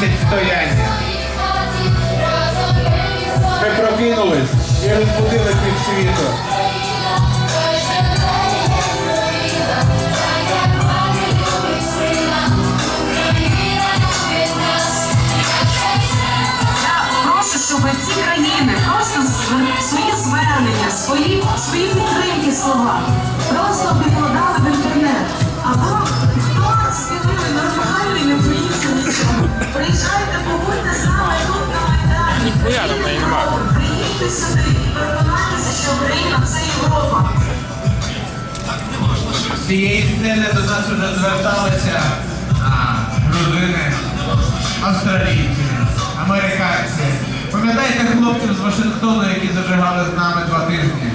місяць стояння. Ми прокинулись і розбудили під світу. Прошу, щоб ці країни просто свої звернення, свої свої. Цієї сцени до нас вже зверталися родини австралійці, американці. Пам'ятаєте хлопців з Вашингтону, які зажигали з нами два тижні?